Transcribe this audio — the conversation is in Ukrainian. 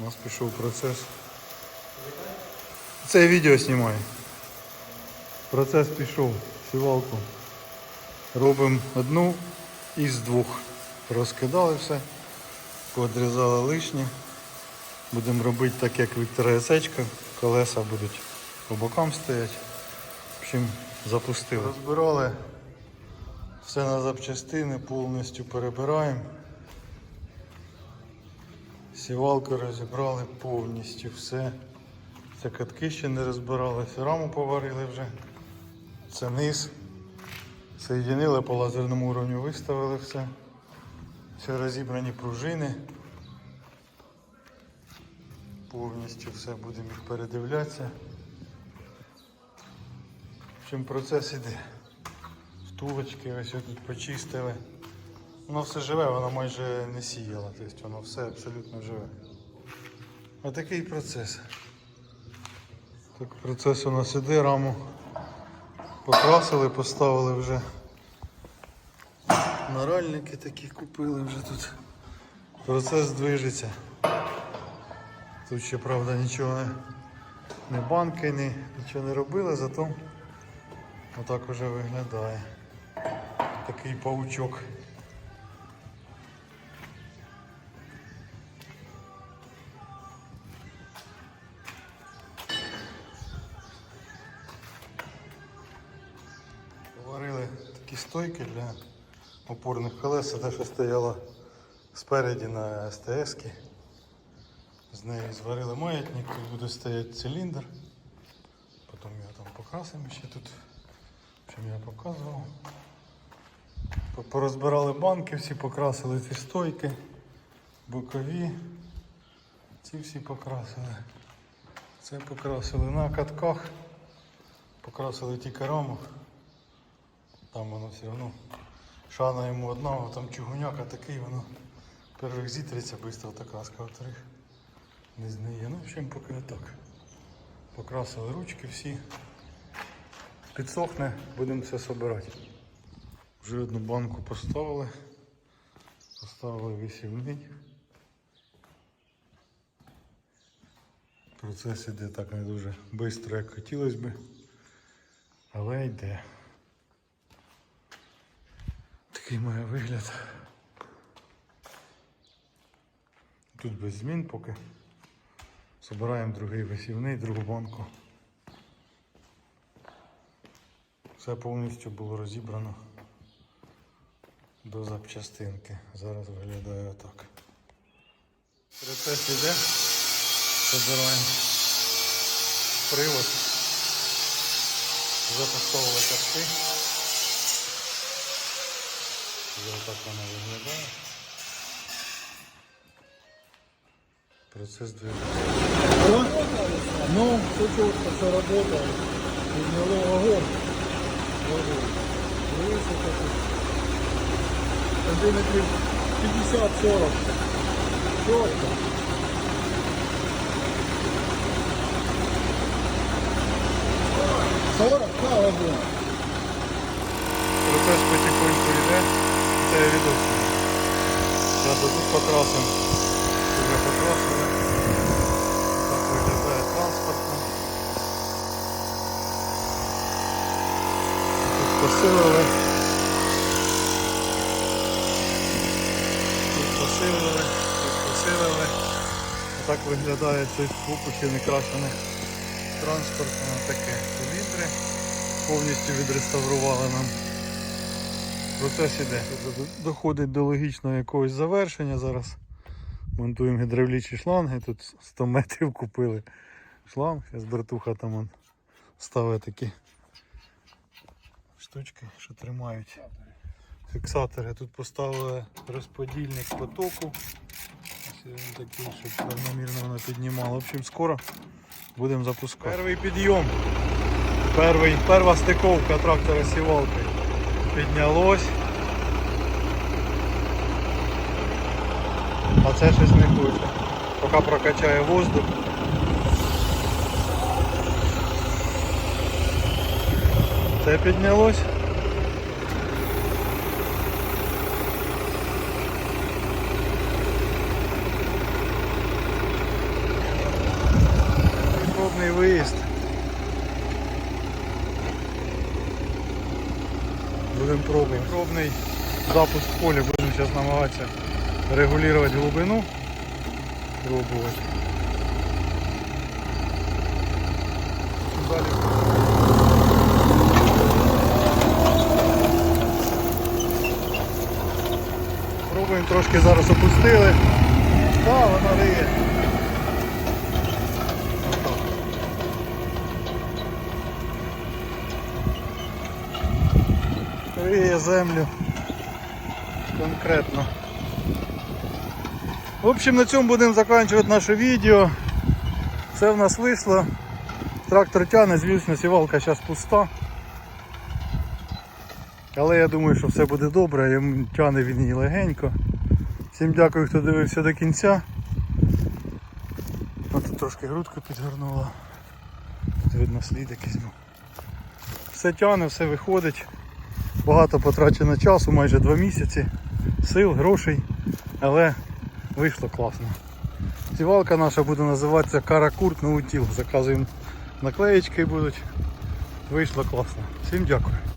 У нас пішов процес. Це відео знімаю. Процес пішов. Сівалку. Робимо одну із двох. Розкидали все, подрізали лишнє. Будемо робити так, як Віктора Ясечка. Колеса будуть по бокам стоять. В общем, запустили. Розбирали все на запчастини, повністю перебираємо. Сівалку розібрали повністю все. Це катки ще не розбиралися, раму поварили вже. Це низ. Соєдинили по лазерному уровню, виставили все. Все розібрані пружини. Повністю все будемо їх передивлятися. В общем, процес іде. Втулочки ось тут почистили. Воно все живе, воно майже не сіяло, тобто воно все абсолютно живе. Отакий процес. Так процес у нас іде, раму покрасили, поставили вже. Наральники такі купили вже тут. Процес движеться. Тут ще, правда, нічого не, не банки, ні, нічого не робили, зато отак уже виглядає. Такий паучок. Варили такі стойки для опорних колес, те, що стояло спереді на СТС. -ки. З неї зварили маятник, тут буде стояти циліндр. Потім його там покрасимо ще тут, чим я показував. Порозбирали банки, всі покрасили ці стойки, бокові. Ці всі покрасили. Це покрасили на катках, покрасили тільки раму. Там воно все одно. Шана йому одного, там чугуняка такий, воно перших зітриться швидко та краска, вторих не знає. Ну, в общем, поки так. Покрасили ручки всі. Підсохне, будемо все збирати. Вже одну банку поставили. Поставили висівний. Процес іде так не дуже швидко, як хотілося б. Але йде. Такий має вигляд. Тут без змін поки. Собираємо другий висівний, другу банку. Все повністю було розібрано до запчастинки. Зараз виглядає отак. Процес іде. Собираємо привод. Запустовували катки. Вже отак вона виглядає. Процес движения. Ну, все четко, все працює. Підняло. Огонь. Высоко. Сантиметрів 50-40. Четко. Сорок, да, огонь. Процес потихоньку йде. Це я відос. Зараз тут покрасимо. Вже покрасили. Так виглядає транспортно. Тут посилили. Тут посилили, тут посилили. Отак виглядає цей ще не крашене транспортне таке циліндри. Повністю відреставрували нам. Процес іде. Доходить до логічного якогось завершення зараз. Монтуємо гідравлічні шланги, тут 100 метрів купили шланг, зараз братуха там он ставить такі штучки, що тримають фіксатори. Тут поставили розподільник потоку. Ось він такий, щоб равномірно воно піднімало. В общем, скоро будемо запускати. Перший підйом. Перший, перша стиковка трактора з сівалкою. Піднялось. А це щось не хоче. Поки прокачає воздух. Це піднялось. Пробний виїзд. Будемо пробувати. Пробний запуск в. Будемо зараз намагатися регулювати глибину. Пробувати. Далі. Пробуємо трошки зараз опустили. Так, вона риє. Риє землю. Конкретно. В общем, на цьому будемо закінчувати наше відео. Все в нас вийшло. Трактор тягне, звісно, сівалка зараз пуста. Але я думаю, що все буде добре, тягне він її легенько. Всім дякую, хто дивився до кінця. От тут трошки грудку підгорнула. Тут видно слід якийсь був. Все тягне, все виходить. Багато потрачено часу, майже два місяці, сил, грошей, але вийшло класно. Сівалка наша буде називатися Каракурт Наутіл. Заказуємо наклеєчки будуть. Вийшло класно. Всім дякую.